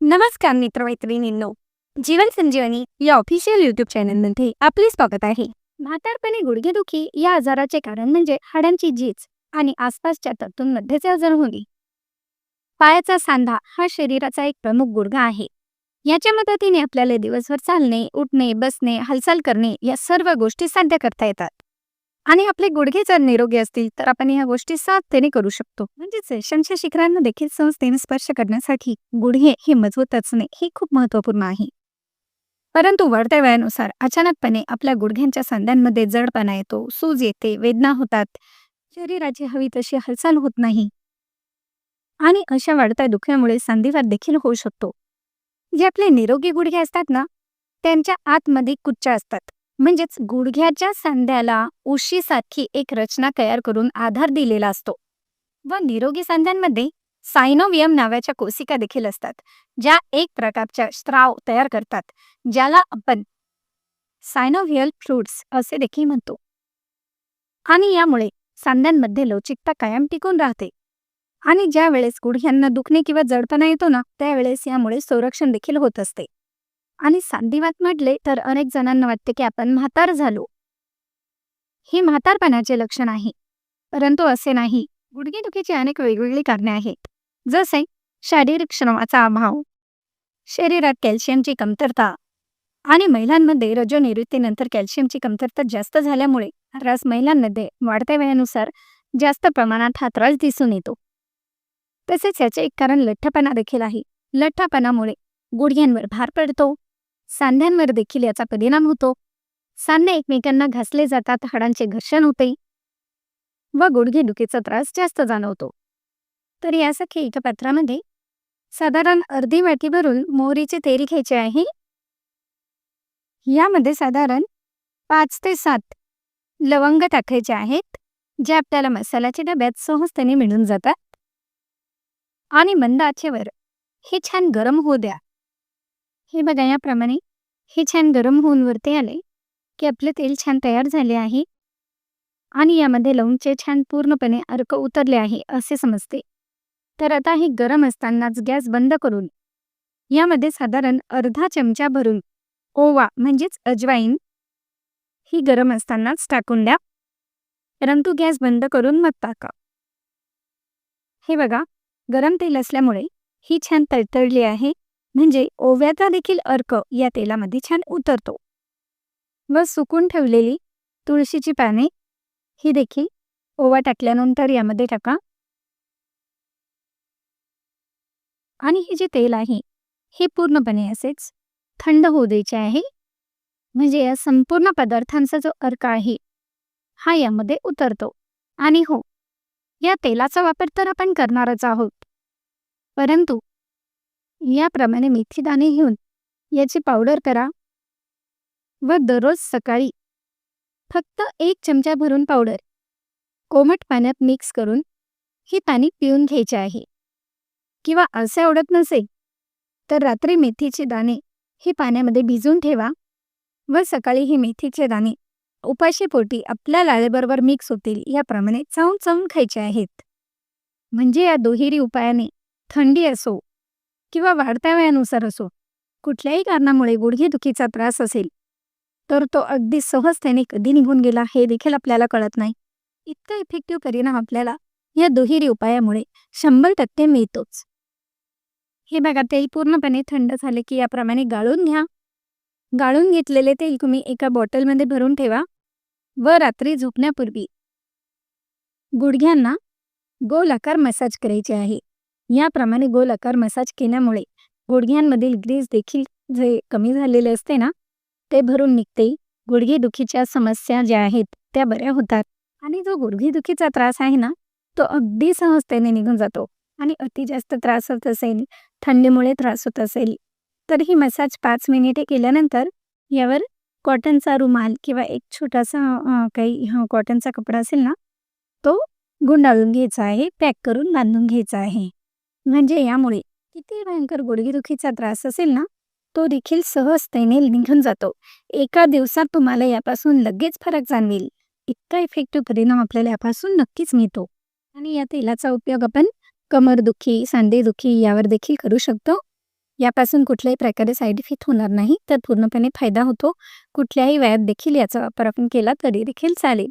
नमस्कार मित्रमैत्रिणींनो जीवन संजीवनी या official YouTube चॅनलमध्ये आपले स्वागत आहे. म्हातारपणे गुडघेदुखी या आजाराचे कारण म्हणजे हाडांची झीज आणि आसपासच्या तंतूंमध्येचे आजार होणे. पायाचा सांधा हा शरीराचा एक प्रमुख गुडघा आहे. याच्या मदतीने आपल्याला दिवसभर चालणे उठणे बसणे हालचाल करणे या सर्व गोष्टी साध्य करता येतात. आणि आपले गुडघे जर निरोगी असतील तर आपण या गोष्टी साधतेने करू शकतो. म्हणजेच यशांच्या शिखरांना देखील सहजतेने स्पर्श करण्यासाठी गुडघे हे मजबूत असणे हे खूप महत्त्वपूर्ण आहे. परंतु वाढत्या वयानुसार अचानकपणे आपल्या गुडघ्यांच्या सांध्यांमध्ये जडपणा येतो सूज येते वेदना होतात. शरीराची हवी तशी हालचाल होत नाही. आणि अशा वाढत्या दुखण्यामुळे संधिवात देखील होऊ शकतो. जे आपले निरोगी गुडघे असतात ना त्यांच्या आतमध्ये कुच्च्या असतात. म्हणजेच गुडघ्याच्या सांध्याला उशीसारखी एक रचना तयार करून आधार दिलेला असतो व निरोगी सांध्यांमध्ये सायनोवियम नावाच्या कोशिका देखील असतात ज्या एक प्रकारच्या स्त्राव तयार करतात ज्याला आपण सायनोव्हियल फ्लुड्स असे देखील म्हणतो. आणि यामुळे सांध्यांमध्ये लवचिकता कायम टिकून राहते. आणि ज्या वेळेस गुडघ्यांना दुखणे किंवा जडपणा येतो ना त्यावेळेस यामुळे संरक्षण देखील होत असते. आणि सांधिवात म्हटले तर अनेक जणांना वाटते की आपण म्हातार झालो. हे म्हातारपणाचे लक्षण आहे. परंतु असे नाही. गुडघेदुखीची अनेक वेगवेगळी कारणे आहेत. जसे शारीरिक श्रमाचा अभाव शरीरात कॅल्शियमची कमतरता आणि महिलांमध्ये रजोनिवृत्तीनंतर कॅल्शियमची कमतरता जास्त झाल्यामुळे रस महिलांमध्ये वाढत्या वयानुसार जास्त प्रमाणात हा त्रास दिसून येतो. तसेच याचे एक कारण लठ्ठपणा देखील आहे. लठ्ठपणामुळे गुडघ्यांवर भार पडतो सांध्यांवर देखील याचा परिणाम होतो. सांधे एकमेकांना घासले जातात हाडांचे घर्षण होते व गुडघेदुखीचा त्रास जास्त जाणवतो. तर यासाठी एका पात्रामध्ये साधारण अर्धी वाटी भरून मोहरीचे तेल घ्यायचे आहे. यामध्ये साधारण पाच ते सात लवंग टाकायचे आहेत जे आपल्याला मसाल्याच्या डब्यात सहजतेने मिळून जातात. आणि मंद आचेवर हे छान गरम होऊ द्या. हे बघा याप्रमाणे हे छान गरम होऊन वरती आले. की आपले तेल छान तयार झाले आहे. आणि यामध्ये लवंगचे छान पूर्णपणे अर्क उतरले आहे असे समजते. तर आता हे गरम असतानाच गॅस बंद करून यामध्ये साधारण अर्धा चमचा भरून ओवा म्हणजेच अजवाईन ही गरम असतानाच टाकून द्या. परंतु गॅस बंद करून मत टाका. हे बघा गरम तेल असल्यामुळे ही छान तळतळली आहे. म्हणजे ओव्याचा देखील अर्क या तेलामध्ये छान उतरतो. व सुकून ठेवलेली तुळशीची पाने ही देखील ओवा टाकल्यानंतर यामध्ये टाका. आणि हे जे तेल आहे हे पूर्णपणे असेच थंड होऊ द्यायचे आहे. म्हणजे या संपूर्ण पदार्थांचा जो अर्क आहे हा यामध्ये उतरतो. आणि हो या तेलाचा वापर तर आपण करणारच आहोत. परंतु याप्रमाणे मेथी दाणे घेऊन याची पावडर करा व दररोज सकाळी फक्त एक चमचा भरून पावडर कोमट पाण्यात मिक्स करून ही पाणी पिऊन घ्यायचे आहे. किंवा असे आवडत नसेल तर रात्री मेथीचे दाणे हे पाण्यामध्ये भिजून ठेवा व सकाळी हे मेथीचे दाणे उपाशीपोटी आपल्या लाळेबरोबर मिक्स होतील याप्रमाणे चावून चावून खायचे आहेत. म्हणजे या दुहेरी उपायाने थंडी असो किंवा वाढत्या वयानुसार असो कुठल्याही कारणामुळे गुडघेदुखीचा त्रास असेल तर तो अगदी सहजतेने कधी निघून गेला हे देखील आपल्याला कळत नाही. इतका इफेक्टिव्ह परिणाम आपल्याला या दुहेरी उपायामुळे शंभर टक्के मिळतोच. हे बघा तेल पूर्णपणे थंड झाले की याप्रमाणे गाळून घ्या. गाळून घेतलेले तेल तुम्ही एका बॉटलमध्ये भरून ठेवा व रात्री झोपण्यापूर्वी गुडघ्यांना गोल आकार मसाज करायचे आहे. याप्रमाणे गोल आकार मसाज केल्यामुळे गुडघ्यांमधील ग्रीस देखील जे कमी झालेले असते ना ते भरून निघते. गुडघेदुखीच्या समस्या ज्या आहेत त्या बऱ्या होतात. आणि जो गुडघेदुखीचा त्रास आहे ना तो अगदी सहजतेने निघून जातो. आणि अति जास्त त्रास होत असेल थंडीमुळे त्रास होत असेल तर ही मसाज पाच मिनिटे केल्यानंतर यावर कॉटनचा रुमाल किंवा एक छोटासा काही कॉटनचा कपडा असेल ना तो गुंडाळून घ्यायचा आहे पॅक करून बांधून घ्यायचा आहे. म्हणजे यामुळे किती भयंकर गुडघेदुखीचा त्रास असेल ना तो देखील सहजतेने निघून जातो. एका दिवसात तुम्हाला यापासून लगेच फरक जाणवेल. इतका इफेक्टिव्ह परिणाम आपल्याला यापासून नक्कीच मिळतो. आणि या तेलाचा उपयोग आपण कमरदुखी सांधेदुखी यावर देखील करू शकतो. यापासून कुठल्याही प्रकारे साईड इफेक्ट होणार नाही तर पूर्णपणे फायदा होतो. कुठल्याही वयात देखील याचा वापर आपण केला तरी देखील चालेल.